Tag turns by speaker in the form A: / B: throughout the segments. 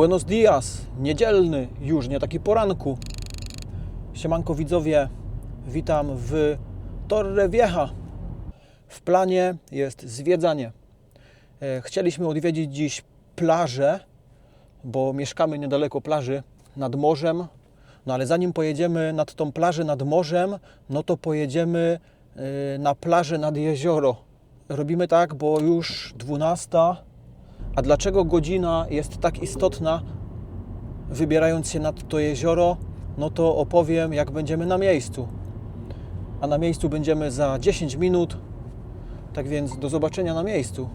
A: Buenos dias, niedzielny, już nie taki poranku. Siemanko widzowie, witam w Torre Vieja. W planie jest zwiedzanie. E, Chcieliśmy odwiedzić dziś plażę, bo mieszkamy niedaleko plaży, nad morzem. No ale zanim pojedziemy nad tą plażę nad morzem, no to pojedziemy e, na plażę nad jezioro. Robimy tak, bo już 12. A dlaczego godzina jest tak istotna, wybierając się nad to jezioro? No to opowiem, jak będziemy na miejscu. A na miejscu będziemy za 10 minut. Tak więc do zobaczenia na miejscu.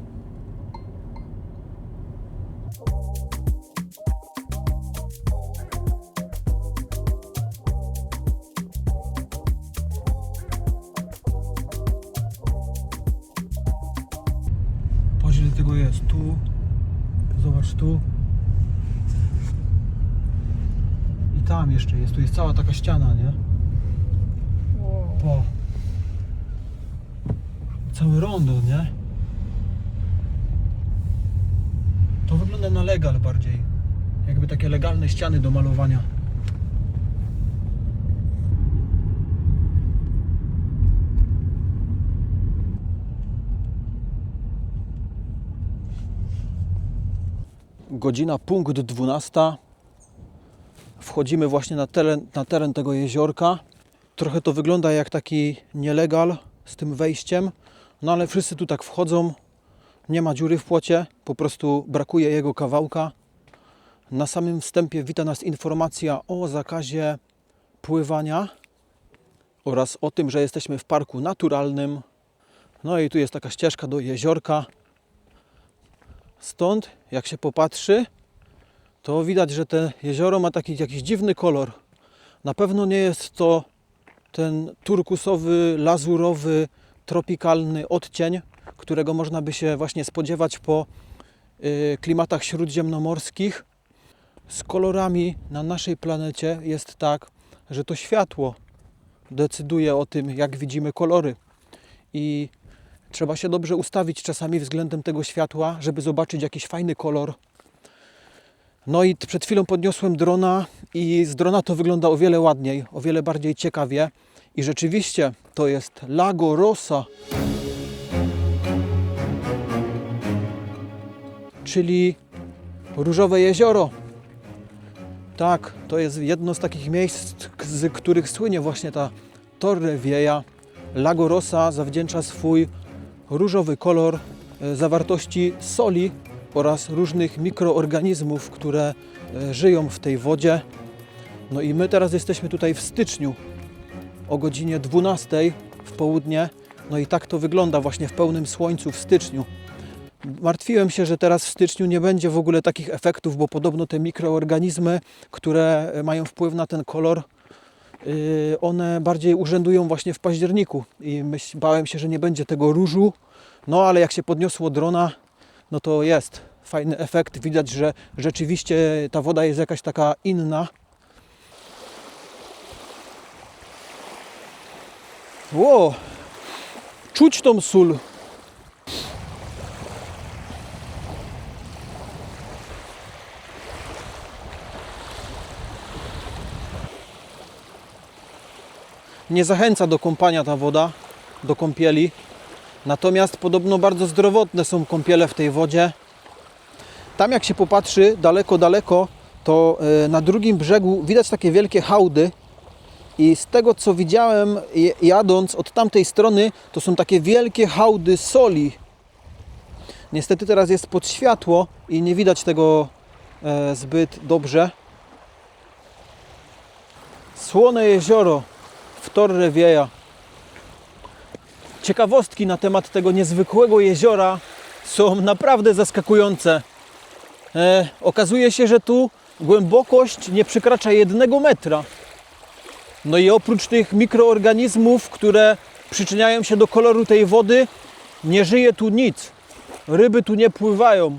A: Tu jest cała taka ściana, nie? Po. Cały rondo, nie? To wygląda na legal bardziej. Jakby takie legalne ściany do malowania. Godzina punkt 12. Wchodzimy właśnie na teren, na teren tego jeziorka. Trochę to wygląda jak taki nielegal z tym wejściem, no ale wszyscy tu tak wchodzą. Nie ma dziury w płocie, po prostu brakuje jego kawałka. Na samym wstępie wita nas informacja o zakazie pływania oraz o tym, że jesteśmy w parku naturalnym. No i tu jest taka ścieżka do jeziorka. Stąd, jak się popatrzy, to widać, że te jezioro ma taki jakiś dziwny kolor. Na pewno nie jest to ten turkusowy, lazurowy, tropikalny odcień, którego można by się właśnie spodziewać po y, klimatach śródziemnomorskich. Z kolorami na naszej planecie jest tak, że to światło decyduje o tym, jak widzimy kolory. I trzeba się dobrze ustawić czasami względem tego światła, żeby zobaczyć jakiś fajny kolor. No i przed chwilą podniosłem drona i z drona to wygląda o wiele ładniej, o wiele bardziej ciekawie. I rzeczywiście to jest Lago Rosa, czyli Różowe Jezioro. Tak, to jest jedno z takich miejsc, z których słynie właśnie ta Torre Vieja. Lago Rosa zawdzięcza swój różowy kolor e, zawartości soli oraz różnych mikroorganizmów, które e, żyją w tej wodzie. No i my teraz jesteśmy tutaj w styczniu o godzinie 12 w południe. No i tak to wygląda właśnie w pełnym słońcu w styczniu. Martwiłem się, że teraz w styczniu nie będzie w ogóle takich efektów, bo podobno te mikroorganizmy, które e, mają wpływ na ten kolor, yy, one bardziej urzędują właśnie w październiku i myśl, bałem się, że nie będzie tego różu, no ale jak się podniosło drona, no to jest fajny efekt. Widać, że rzeczywiście ta woda jest jakaś taka inna. Ło! Czuć tą sól. Nie zachęca do kąpania ta woda, do kąpieli. Natomiast podobno bardzo zdrowotne są kąpiele w tej wodzie. Tam jak się popatrzy daleko, daleko, to e, na drugim brzegu widać takie wielkie hałdy. I z tego co widziałem jadąc od tamtej strony, to są takie wielkie hałdy soli. Niestety teraz jest pod światło i nie widać tego e, zbyt dobrze. Słone jezioro w Torre Vieja. Ciekawostki na temat tego niezwykłego jeziora są naprawdę zaskakujące. E, okazuje się, że tu głębokość nie przekracza jednego metra. No i oprócz tych mikroorganizmów, które przyczyniają się do koloru tej wody, nie żyje tu nic. Ryby tu nie pływają.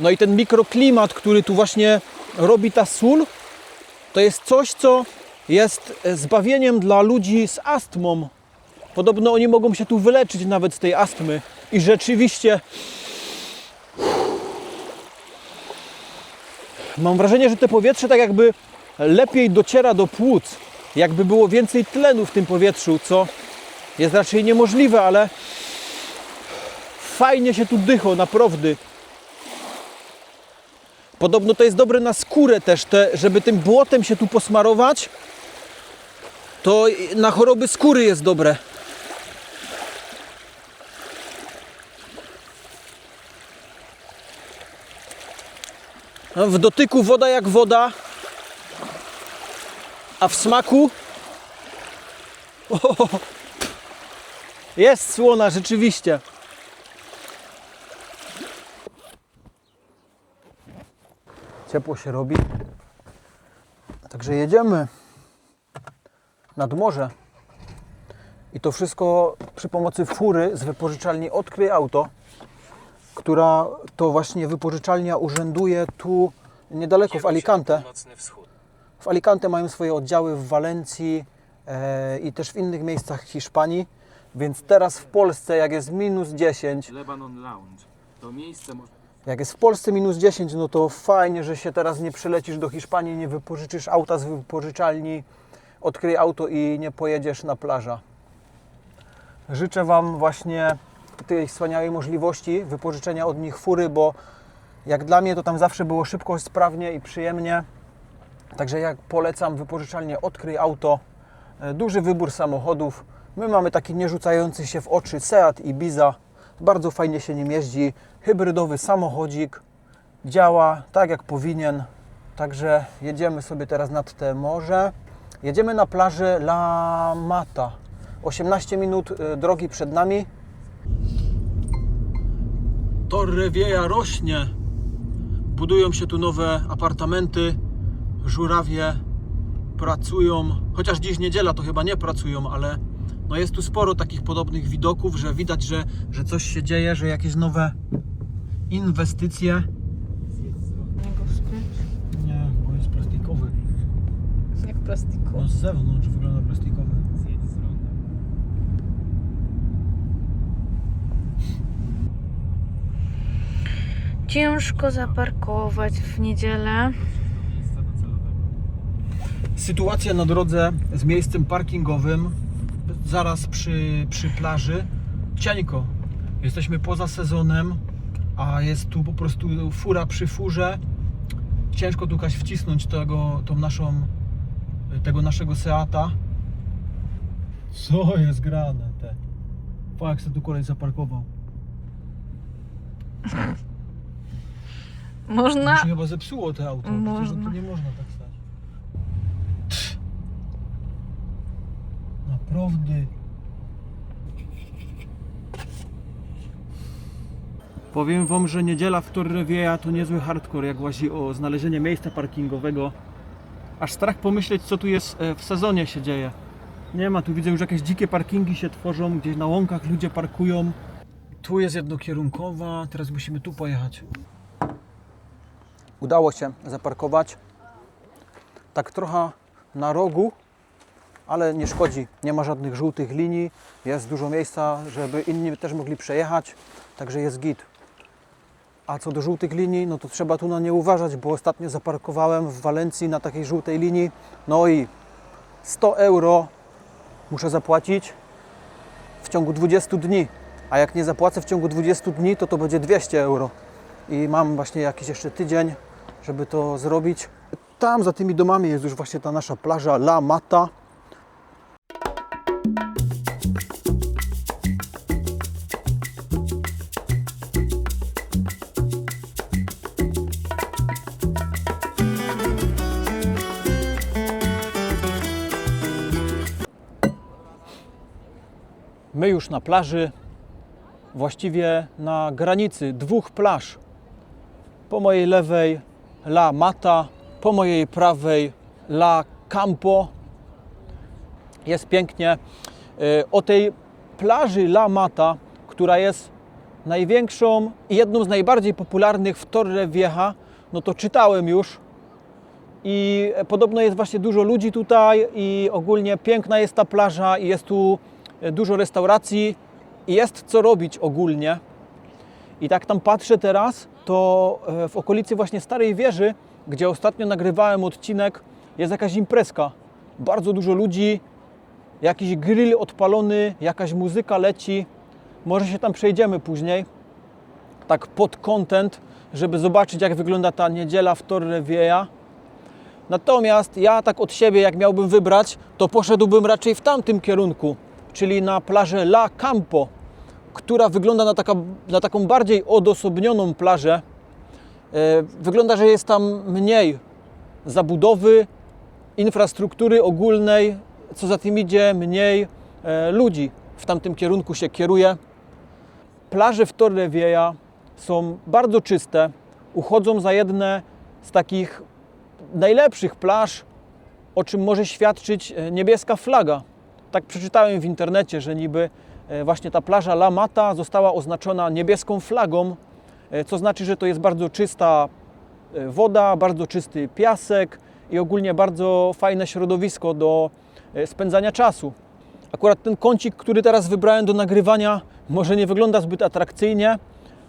A: No i ten mikroklimat, który tu właśnie robi ta sól, to jest coś, co jest zbawieniem dla ludzi z astmą. Podobno oni mogą się tu wyleczyć nawet z tej astmy. I rzeczywiście Mam wrażenie, że to powietrze tak jakby lepiej dociera do płuc. Jakby było więcej tlenu w tym powietrzu, co jest raczej niemożliwe, ale fajnie się tu dycho, naprawdę. Podobno to jest dobre na skórę też, te, żeby tym błotem się tu posmarować. To na choroby skóry jest dobre. W dotyku woda jak woda, a w smaku o, jest słona rzeczywiście. Ciepło się robi. Także jedziemy nad morze. I to wszystko przy pomocy fury z wypożyczalni Odkryj Auto, która to właśnie wypożyczalnia urzęduje tu niedaleko w Alicante. W Alicante mają swoje oddziały w Walencji e, i też w innych miejscach Hiszpanii. Więc teraz w Polsce, jak jest minus 10,
B: Lebanon Lounge. To miejsce można...
A: jak jest w Polsce minus 10, no to fajnie, że się teraz nie przylecisz do Hiszpanii, nie wypożyczysz auta z wypożyczalni, odkryj auto i nie pojedziesz na plaża. Życzę Wam właśnie tej wspaniałej możliwości wypożyczenia od nich fury, bo jak dla mnie to tam zawsze było szybko, sprawnie i przyjemnie. Także jak polecam wypożyczalnię Odkryj Auto, e, duży wybór samochodów. My mamy taki nierzucający się w oczy Seat Ibiza. Bardzo fajnie się nim jeździ. Hybrydowy samochodzik. Działa tak jak powinien. Także jedziemy sobie teraz nad te morze. Jedziemy na plażę La Mata. 18 minut e, drogi przed nami. Torre Vieja rośnie. Budują się tu nowe apartamenty. Żurawie pracują, chociaż dziś niedziela to chyba nie pracują, ale no jest tu sporo takich podobnych widoków, że widać, że, że coś się dzieje, że jakieś nowe inwestycje. Nie, bo jest plastikowy.
C: Jak plastiku.
A: No z zewnątrz wygląda plastikowy.
C: Ciężko zaparkować w niedzielę.
A: Sytuacja na drodze z miejscem parkingowym zaraz przy, przy plaży. Cienko. Jesteśmy poza sezonem, a jest tu po prostu fura przy furze. Ciężko tu Kaś wcisnąć tego, tą naszą, tego naszego Seata. Co jest grane te? Fak se tu kolej zaparkował.
C: Można.
A: Się chyba zepsuło to auto. Przecież
C: Można.
A: tu nie można tak stać. Naprawdę. Powiem Wam, że niedziela w Torrevieja to niezły hardcore, jak łazi o znalezienie miejsca parkingowego. Aż strach pomyśleć, co tu jest e, w sezonie się dzieje. Nie ma, tu widzę już jakieś dzikie parkingi się tworzą, gdzieś na łąkach ludzie parkują. Tu jest jednokierunkowa, teraz musimy tu pojechać. Udało się zaparkować. Tak trochę na rogu, ale nie szkodzi. Nie ma żadnych żółtych linii. Jest dużo miejsca, żeby inni też mogli przejechać. Także jest git. A co do żółtych linii, no to trzeba tu na nie uważać, bo ostatnio zaparkowałem w Walencji na takiej żółtej linii. No i 100 euro muszę zapłacić w ciągu 20 dni. A jak nie zapłacę w ciągu 20 dni, to to będzie 200 euro. I mam właśnie jakiś jeszcze tydzień, żeby to zrobić. Tam za tymi domami jest już właśnie ta nasza plaża La Mata. My już na plaży, właściwie na granicy dwóch plaż. Po mojej lewej La Mata, po mojej prawej La Campo. Jest pięknie. Y, O tej plaży La Mata, która jest największą i jedną z najbardziej popularnych w Torre Vieja, no to czytałem już. I podobno jest właśnie dużo ludzi tutaj i ogólnie piękna jest ta plaża i jest tu dużo restauracji i jest co robić ogólnie. I tak tam patrzę teraz, to e, w okolicy właśnie Starej Wieży gdzie ostatnio nagrywałem odcinek, jest jakaś imprezka. Bardzo dużo ludzi, jakiś grill odpalony, jakaś muzyka leci. Może się tam przejdziemy później, tak pod content, żeby zobaczyć, jak wygląda ta niedziela w Torre Vieja. Natomiast ja tak od siebie, jak miałbym wybrać, to poszedłbym raczej w tamtym kierunku, czyli na plażę La Campo, która wygląda na, taka, na taką bardziej odosobnioną plażę. E, Wygląda, że jest tam mniej zabudowy, infrastruktury ogólnej, co za tym idzie, mniej e, ludzi w tamtym kierunku się kieruje. Plaże w Torre Vieja są bardzo czyste, uchodzą za jedne z takich najlepszych plaż, o czym może świadczyć e, niebieska flaga. Tak przeczytałem w internecie, że niby właśnie ta plaża La Mata została oznaczona niebieską flagą, e, co znaczy, że to jest bardzo czysta e, woda, bardzo czysty piasek i ogólnie bardzo fajne środowisko do e, spędzania czasu. Akurat ten kącik, który teraz wybrałem do nagrywania, może nie wygląda zbyt atrakcyjnie,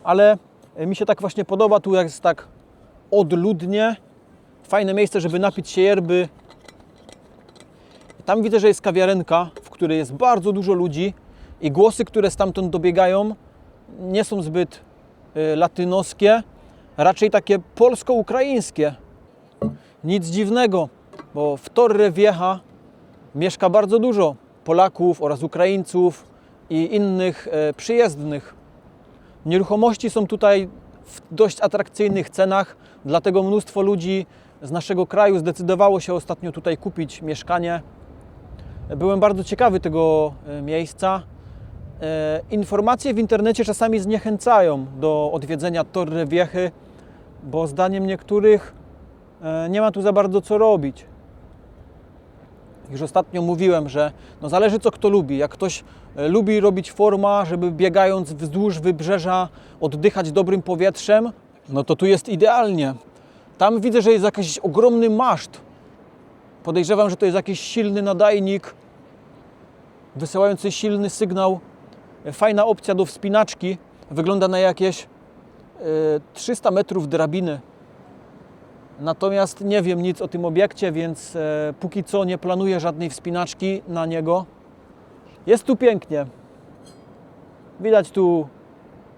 A: ale e, mi się tak właśnie podoba. Tu jest tak odludnie, fajne miejsce, żeby napić się yerby. Tam widzę, że jest kawiarenka, w której jest bardzo dużo ludzi i głosy, które stamtąd dobiegają, nie są zbyt y, latynoskie, raczej takie polsko-ukraińskie. Nic dziwnego, bo w Torre Vieja mieszka bardzo dużo Polaków oraz Ukraińców i innych e, przyjezdnych. Nieruchomości są tutaj w dość atrakcyjnych cenach, dlatego mnóstwo ludzi z naszego kraju zdecydowało się ostatnio tutaj kupić mieszkanie. Byłem bardzo ciekawy tego e, miejsca. E, Informacje w internecie czasami zniechęcają do odwiedzenia Torre Viechy, bo zdaniem niektórych e, nie ma tu za bardzo co robić. Już ostatnio mówiłem, że no zależy co kto lubi. Jak ktoś e, lubi robić forma, żeby biegając wzdłuż wybrzeża oddychać dobrym powietrzem, no to tu jest idealnie. Tam widzę, że jest jakiś ogromny maszt. Podejrzewam, że to jest jakiś silny nadajnik wysyłający silny sygnał. E, Fajna opcja do wspinaczki. Wygląda na jakieś e, 300 metrów drabiny. Natomiast nie wiem nic o tym obiekcie, więc e, póki co nie planuję żadnej wspinaczki na niego. Jest tu pięknie. Widać tu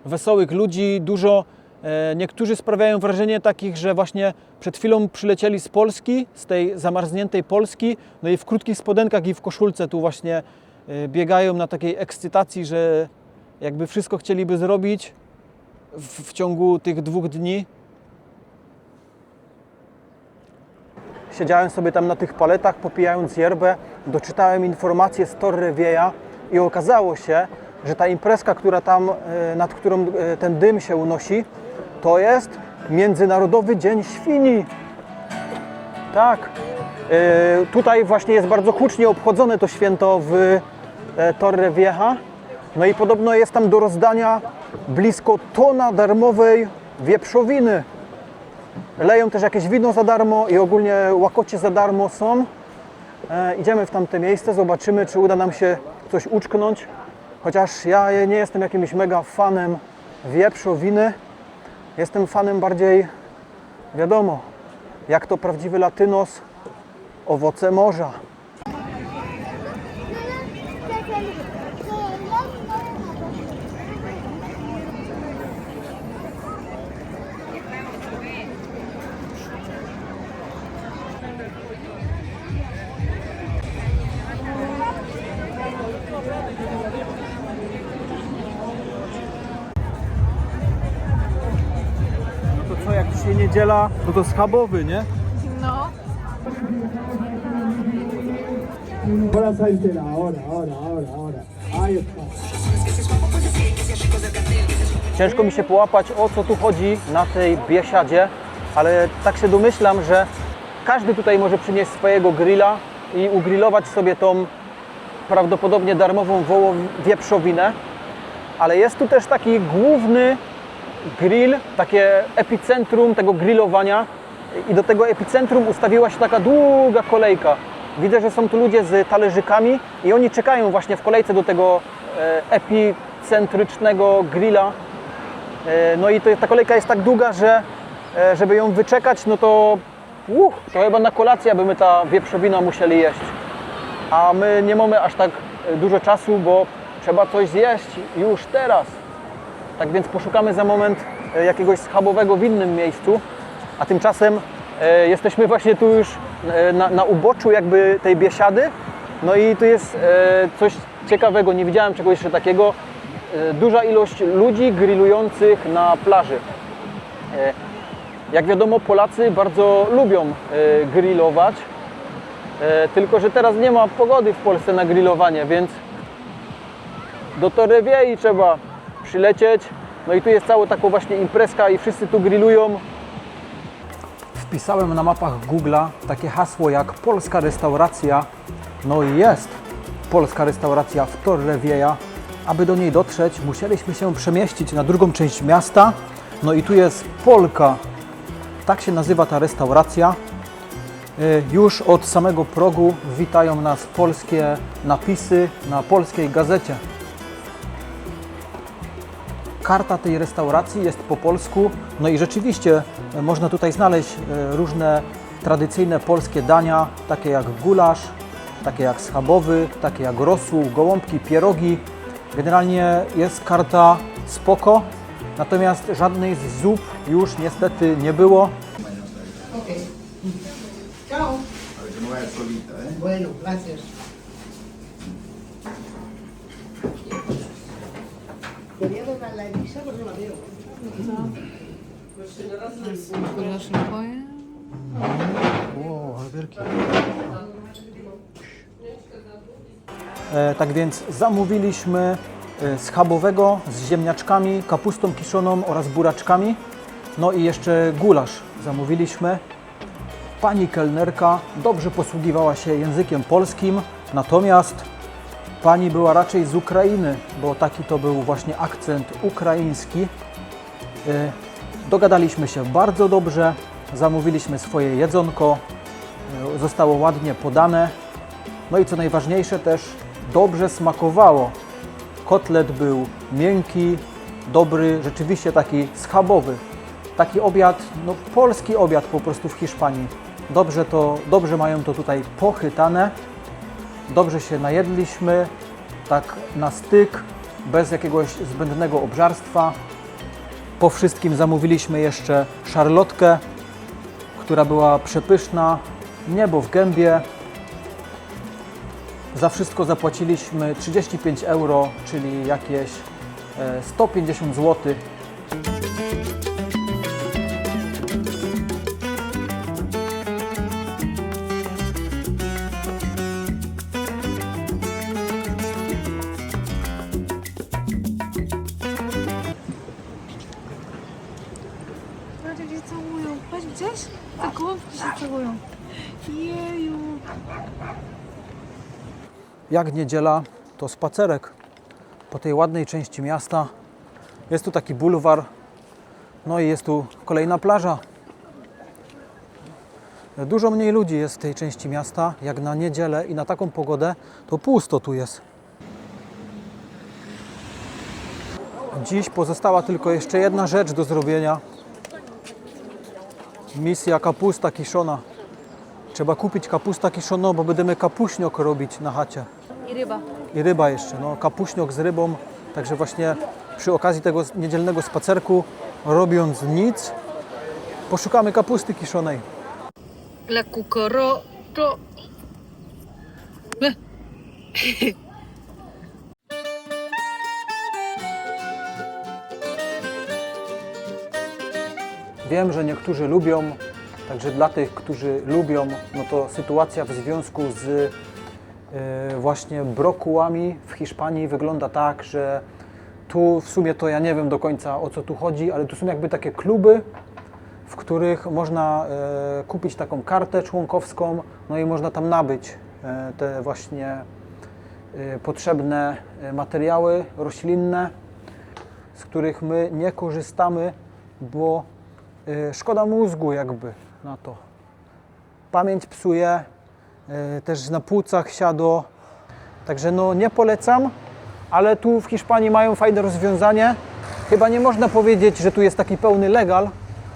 A: wesołych ludzi, dużo. E, niektórzy sprawiają wrażenie takich, że właśnie przed chwilą przylecieli z Polski, z tej zamarzniętej Polski, no i w krótkich spodenkach i w koszulce tu właśnie e, biegają na takiej ekscytacji, że jakby wszystko chcieliby zrobić w, w ciągu tych dwóch dni. Siedziałem sobie tam na tych paletach, popijając yerbę, doczytałem informacje z Torre Vieja i okazało się, że ta imprezka, która tam, e, nad którą e, ten dym się unosi, to jest Międzynarodowy Dzień Świni. Tak. Tutaj właśnie jest bardzo hucznie obchodzone to święto w Torre Vieja. No i podobno jest tam do rozdania blisko tona darmowej wieprzowiny. Leją też jakieś wino za darmo i ogólnie łakocie za darmo są. E, idziemy w tamte miejsce, zobaczymy, czy uda nam się coś uczknąć. Chociaż ja nie jestem jakimś mega fanem wieprzowiny. Jestem fanem bardziej, wiadomo, jak to prawdziwy latynos, owoce morza. Niedziela, no to schabowy, nie?
C: No.
D: Sáltela, ahora, ahora, ahora, ahora. Ahí está.
A: Ciężko mi się połapać, o co tu chodzi na tej biesiadzie, ale tak się domyślam, że każdy tutaj może przynieść swojego grilla i ugrillować sobie tą prawdopodobnie darmową wołą wieprzowinę, ale jest tu też taki główny grill, takie epicentrum tego grillowania i do tego epicentrum ustawiła się taka długa kolejka. Widzę, że są tu ludzie z talerzykami i oni czekają właśnie w kolejce do tego e, epicentrycznego grilla. E, No i to, ta kolejka jest tak długa, że e, żeby ją wyczekać, no to uch, to chyba na kolację by my ta wieprzowina musieli jeść. A my nie mamy aż tak dużo czasu, bo trzeba coś zjeść już teraz. Tak więc poszukamy za moment e, jakiegoś schabowego w innym miejscu, a tymczasem e, jesteśmy właśnie tu już e, na, na uboczu jakby tej biesiady. No i tu jest coś ciekawego, nie widziałem czegoś jeszcze takiego. Duża ilość ludzi grillujących na plaży. Jak wiadomo, Polacy bardzo lubią grillować, tylko że teraz nie ma pogody w Polsce na grillowanie, więc do Torrewiei trzeba przylecieć. No i tu jest cała taka właśnie imprezka i wszyscy tu grillują. Wpisałem na mapach Google'a takie hasło jak polska restauracja. No i jest polska restauracja w Torrevieja. Aby do niej dotrzeć, musieliśmy się przemieścić na drugą część miasta. No i tu jest Polka. Tak się nazywa ta restauracja. Y, Już od samego progu witają nas polskie napisy na polskiej gazecie. Karta tej restauracji jest po polsku, no i rzeczywiście e, można tutaj znaleźć e, różne tradycyjne polskie dania, takie jak gulasz, takie jak schabowy, takie jak rosół, gołąbki, pierogi. Generalnie jest karta spoko, natomiast żadnej z zup już niestety nie było.
E: Solita, ¿eh?
F: Bueno, gracias. Quería doblar la Elisa, pero no la veo.
C: Gulasz napoje.
A: E, tak więc zamówiliśmy e, schabowego z ziemniaczkami, kapustą kiszoną oraz buraczkami. No i jeszcze gulasz zamówiliśmy. Pani kelnerka dobrze posługiwała się językiem polskim, natomiast pani była raczej z Ukrainy, bo taki to był właśnie akcent ukraiński. E, Dogadaliśmy się bardzo dobrze, zamówiliśmy swoje jedzonko, e, zostało ładnie podane. No i co najważniejsze też dobrze smakowało. Kotlet był miękki, dobry, rzeczywiście taki schabowy. Taki obiad, no polski obiad po prostu w Hiszpanii. Dobrze to, dobrze mają to tutaj pochytane. Dobrze się najedliśmy, tak na styk, bez jakiegoś zbędnego obżarstwa. Po wszystkim zamówiliśmy jeszcze szarlotkę, która była przepyszna, niebo w gębie, za wszystko zapłaciliśmy 35 euro, czyli jakieś e, 150 zł.
C: Jak
A: niedziela, to spacerek po tej ładnej części miasta. Jest tu taki bulwar, no i jest tu kolejna plaża. Dużo mniej ludzi jest w tej części miasta, jak na niedzielę i na taką pogodę, to pusto tu jest. Dziś pozostała tylko jeszcze jedna rzecz do zrobienia. Misja kapusta kiszona. Trzeba kupić kapusta kiszoną, bo będziemy kapuśniok robić na chacie.
C: I ryba.
A: I ryba jeszcze, no kapuśniok z rybą. Także właśnie przy okazji tego niedzielnego spacerku, robiąc nic, poszukamy kapusty kiszonej.
C: La cucorocho.
A: Wiem, że niektórzy lubią, także dla tych, którzy lubią, no to sytuacja w związku z właśnie brokułami w Hiszpanii wygląda tak, że tu w sumie to ja nie wiem do końca o co tu chodzi, ale tu są jakby takie kluby, w których można e, kupić taką kartę członkowską, no i można tam nabyć e, te właśnie e, potrzebne e, materiały roślinne, z których my nie korzystamy, bo e, szkoda mózgu jakby na to. Pamięć psuje, e, też na płucach siadło, także no nie polecam, ale tu w Hiszpanii mają fajne rozwiązanie. Chyba nie można powiedzieć, że tu jest taki pełny legal,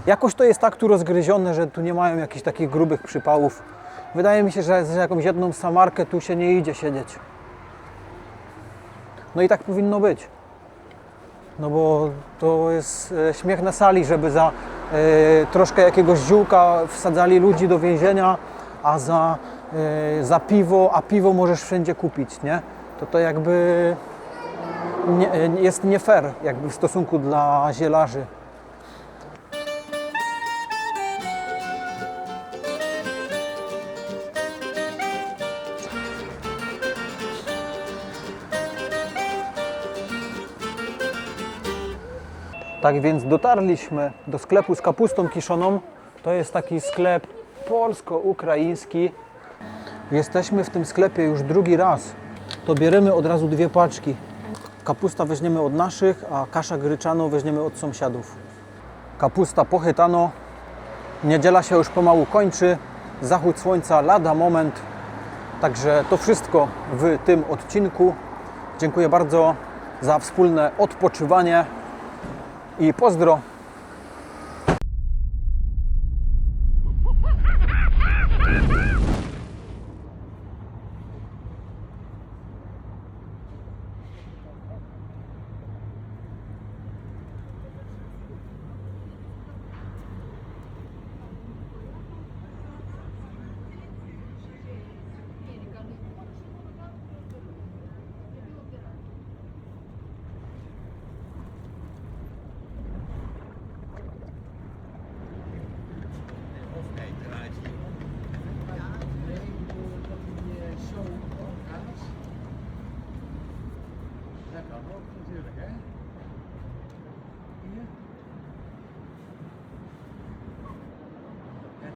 A: Jakoś to jest tak tu rozgryzione, że tu nie mają jakichś takich grubych przypałów. Wydaje mi się, że z jakąś jedną samarkę tu się nie idzie siedzieć. No i tak powinno być. No bo to jest e, śmiech na sali, żeby za e, troszkę jakiegoś ziółka wsadzali ludzi do więzienia, a za, e, za piwo, a piwo możesz wszędzie kupić, nie? To to jakby nie, e, jest nie fair jakby w stosunku dla zielarzy. Tak więc dotarliśmy do sklepu z kapustą kiszoną. To jest taki sklep polsko-ukraiński. Jesteśmy w tym sklepie już drugi raz. To bierzemy od razu dwie paczki. Kapusta weźmiemy od naszych, a kasza gryczaną weźmiemy od sąsiadów. Kapusta pochytano. Niedziela się już pomału kończy. Zachód słońca lada moment. Także to wszystko w tym odcinku. Dziękuję bardzo za wspólne odpoczywanie i pozdro.